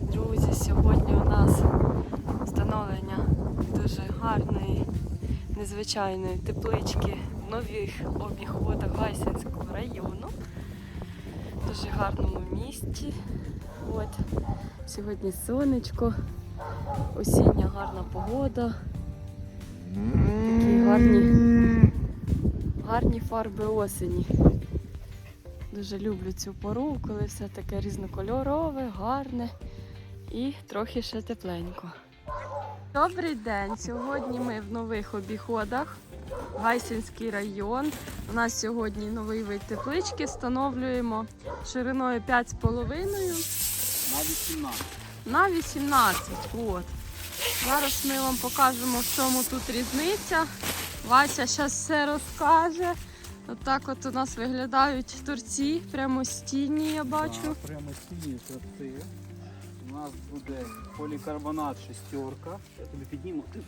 Друзі, сьогодні у нас встановлення дуже гарної, незвичайної теплички в нових обіходах Гайсинського району. Дуже гарному місті. От. Сьогодні сонечко, осіння гарна погода. Такі гарні, гарні фарби осені. Дуже люблю цю пору, коли все таке різнокольорове, гарне і трохи ще тепленько. Добрий день! Сьогодні ми в нових обіходах. Гайсинський район. У нас сьогодні новий вид теплички встановлюємо шириною 5,5 На 18. на 18. От. Зараз ми вам покажемо, в чому тут різниця. Вася зараз все розкаже. Отак от у нас виглядають торці, прямо стінні, я бачу. Так, прямо стіні торти. У нас буде полікарбонат шестерка. Я тобі підніму. Ти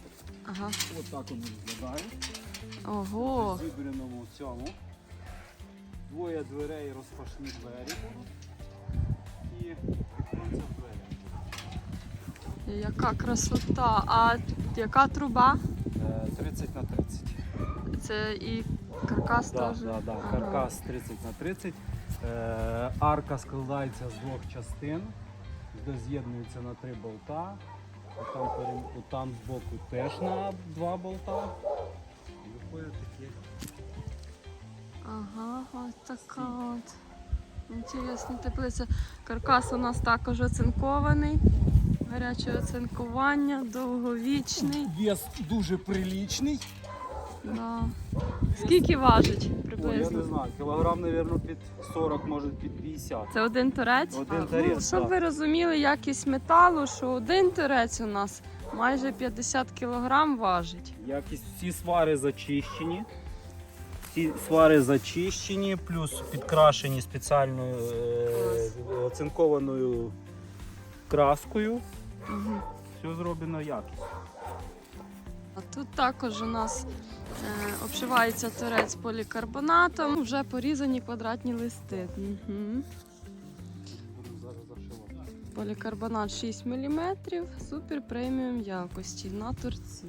Ага. Ось так воно виглядає. Ого. В вибраному цьому. Двоє дверей розпашні двері будуть. І віконця двері. Яка красота. А яка труба? Е, 30 на 30. Це і каркас Да, теж. да, да. Ага. Каркас 30 на 30. Е, арка складається з двох частин, де з'єднується на три болта. Там, там збоку теж на два болта. І виходить такі. Ага, ось така от. Інтересна теплиця. Каркас у нас також оцинкований. Гаряче оцинкування, довговічний. Вес дуже приличний. Да. Скільки важить О, я приблизно? не знаю, кілограм, мабуть, під 40, може під 50. Це один торець? Один Ну, щоб так. ви розуміли якість металу, що один торець у нас майже 50 кг важить. Якість всі свари зачищені. Всі свари зачищені, плюс підкрашені спеціальною е, оцинкованою краскою. Угу. Все зроблено якісно. Тут також у нас е, обшивається торець полікарбонатом, вже порізані квадратні листи. Угу. Полікарбонат 6 мм, супер преміум якості на торці.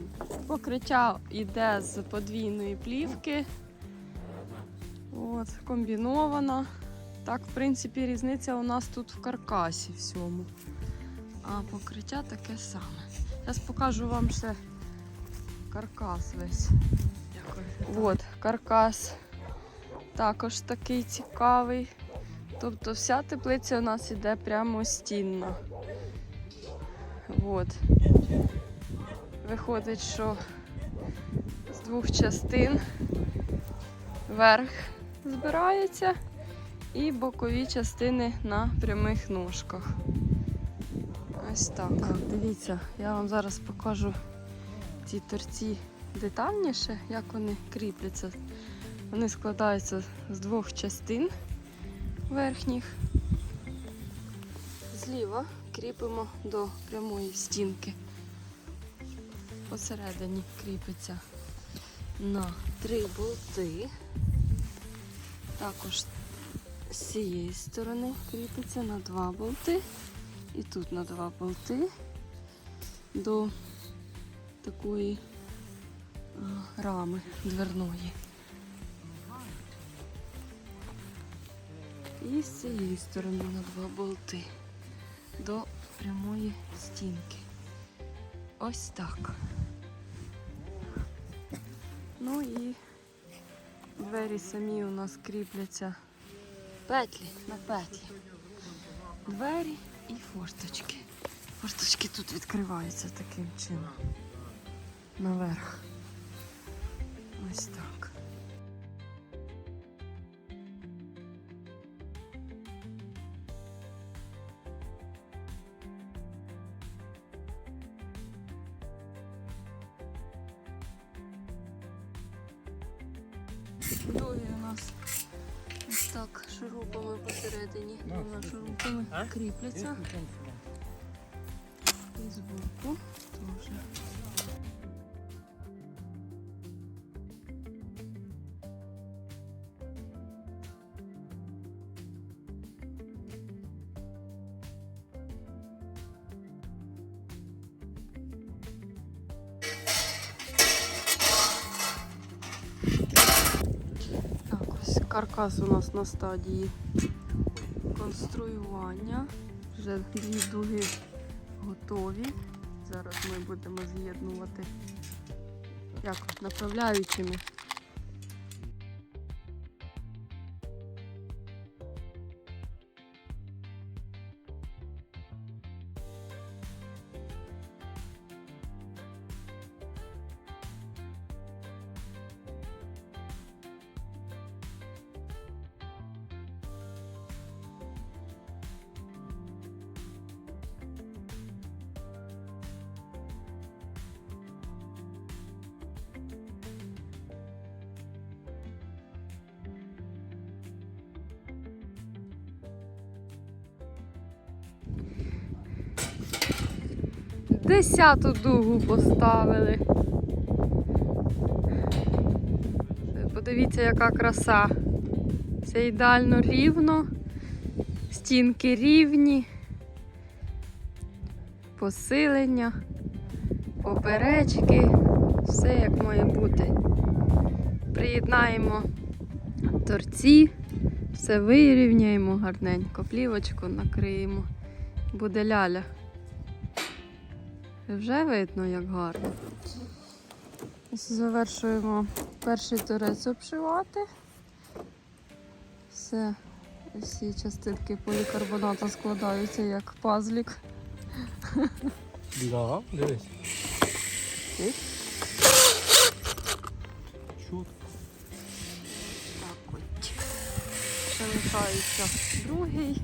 Покриття йде з подвійної плівки. От, комбінована. Так, в принципі, різниця у нас тут в каркасі всьому. А покриття таке саме. Зараз покажу вам ще каркас весь. От, каркас також такий цікавий. Тобто вся теплиця у нас іде прямо стінна. От. Виходить, що з двох частин верх збирається і бокові частини на прямих ножках. Ось так. так. Дивіться, я вам зараз покажу ці торці детальніше, як вони кріпляться. Вони складаються з двох частин верхніх. Зліва кріпимо до прямої стінки. Посередині кріпиться на три болти. Також з цієї сторони кріпиться на два болти. І тут на два болти до такої рами дверної. І з цієї сторони на два болти до прямої стінки. Ось так. Ну і двері самі у нас кріпляться петлі на петлі. Двері і форточки. Форточки тут відкриваються таким чином. Наверх. Ось так. Другі у нас ось так шурупами посередині. Двома шурупами кріпляться. І збоку теж. Каркас у нас на стадії конструювання. Вже дві дуги готові. Зараз ми будемо з'єднувати як направляючими. Десяту дугу поставили. Подивіться, яка краса. Все ідеально рівно, стінки рівні, посилення, поперечки, все як має бути. Приєднаємо торці, все вирівняємо гарненько, плівочку накриємо. Буде ляля. Вже видно, як гарно. Завершуємо перший торець обшивати. Все, всі частинки полікарбоната складаються як пазлік. Да, дивись. Так от. Ще лишається другий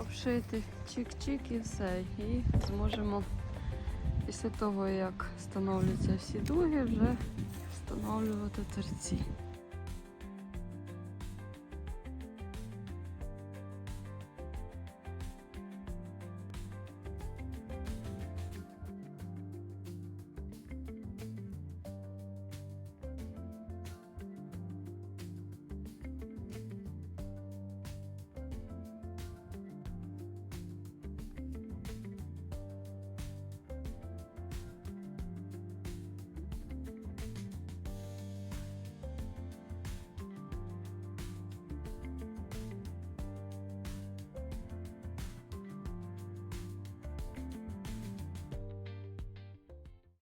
обшити, чик-чик і все. І зможемо після того, як встановлюються всі дуги, вже встановлювати торці.